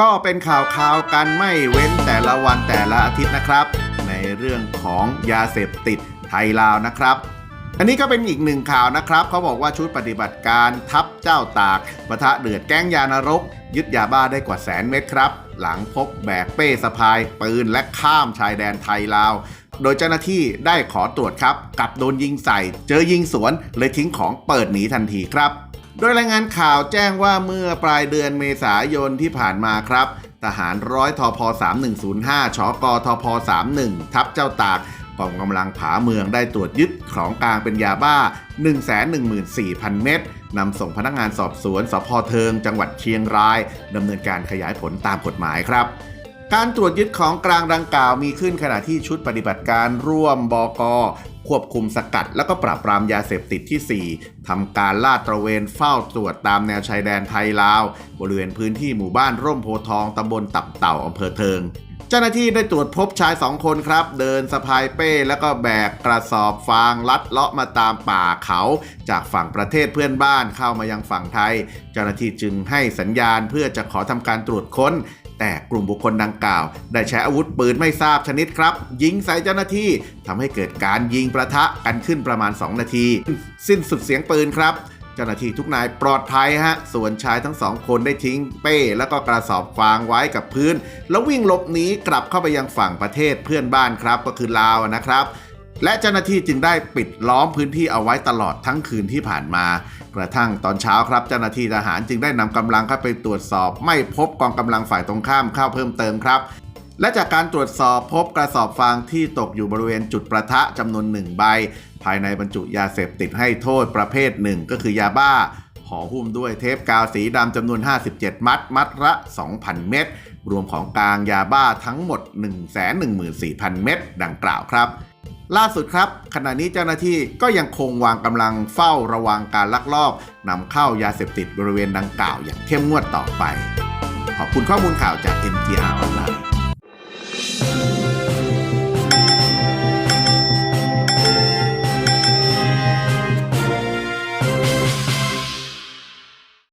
ก็เป็นข่าวข่าวๆกันไม่เว้นแต่ละวันแต่ละอาทิตย์นะครับ ในเรื่องของยาเสพติดไทยลาวนะครับ อันนี้ก็เป็นอีกหนึ่งข่าวนะครับ เขาบอกว่าชุดปฏิบัติการทัพเจ้าตากปะทะเดือดแก๊งยานรก ยึดยาบ้าได้กว่าแสนเม็ดครับ หลังพบแบกเป้สะพายปืนและข้ามชายแดนไทยลาว โดยเจ้าหน้าที่ได้ขอตรวจครับกับโดนยิงใส่ เจอยิงสวนเลยทิ้งของเปิดหนีทันทีครับ โดยรายงานข่าวแจ้งว่าเมื่อปลายเดือนเมษายนที่ผ่านมาครับทหารร้อยทพ3105ชกทพ31 ทัพเจ้าตากกองกำลังผาเมืองได้ตรวจยึดของกลางเป็นยาบ้า 114,000 เม็ดนำส่งพนักงานสอบสวนสพเทิง จังหวัดเชียงรายดำเนินการขยายผลตามกฎหมายครับ การตรวจยึดของกลางดังกล่าวมีขึ้นขณะที่ชุดปฏิบัติการร่วมบกควบคุมสกัด แล้วก็ปราบปรามยาเสพติดที่ 4ทำการลาดตระเวนเฝ้าตรวจตามแนวชายแดนไทยลาว บริเวณพื้นที่หมู่บ้านร่มโพทองตำบลตับเต่าอำเภอเทิง เจ้าหน้าที่ได้ตรวจพบชายสองคนครับ เดินสะพายเป้แล้วก็แบกกระสอบฟางลัดเลาะมาตามป่าเขา จากฝั่งประเทศเพื่อนบ้านเข้ามายังฝั่งไทย เจ้าหน้าที่จึงให้สัญญาณเพื่อจะขอทำการตรวจค้น แต่กลุ่มบุคคลดังกล่าว ได้ใช้อาวุธปืนไม่ทราบชนิดครับ ยิงใส่เจ้าหน้าที่ทำให้เกิดการยิงประทะกันขึ้นประมาณ 2 นาที สิ้นสุดเสียงปืนครับเจ้าหน้าที่ทุกนายปลอดภัยฮะ ส่วนชายทั้งสองคนได้ทิ้งเป้ แล้วก็กระสอบฟางไว้กับพื้น แล้ววิ่งหลบหนีกลับเข้าไปยังฝั่งประเทศเพื่อนบ้านครับ ก็คือลาวนะครับ และเจ้าหน้าที่จึงได้ปิดล้อมพื้นที่เอาไว้ตลอดทั้งคืนที่ผ่านมา กระทั่งตอนเช้าครับ เจ้าหน้าที่ทหารจึงได้นำกำลังเข้าไปตรวจสอบ ไม่พบกองกำลังฝ่ายตรงข้ามเข้าเพิ่มเติมครับ และจากการตรวจสอบพบกระสอบฟางที่ตกอยู่บริเวณจุดประทะจำนวนหนึ่งใบ ภายในบรรจุยาเสพติดให้โทษประเภทหนึ่งก็คือยาบ้าห่อหุ้มด้วยเทปกาวสีดำจำนวน 57 มัด มัดละ 2,000 เม็ดรวมของกลางยาบ้าทั้งหมด 114,000 เม็ดดังกล่าวครับ ล่าสุดครับ ขณะนี้เจ้าหน้าที่ก็ยังคงวางกำลังเฝ้าระวังการลักลอบนำเข้ายาเสพติดบริเวณดังกล่าวอย่างเข้มงวดต่อไป ขอบคุณข้อมูลข่าวจาก NGR ออนไลน์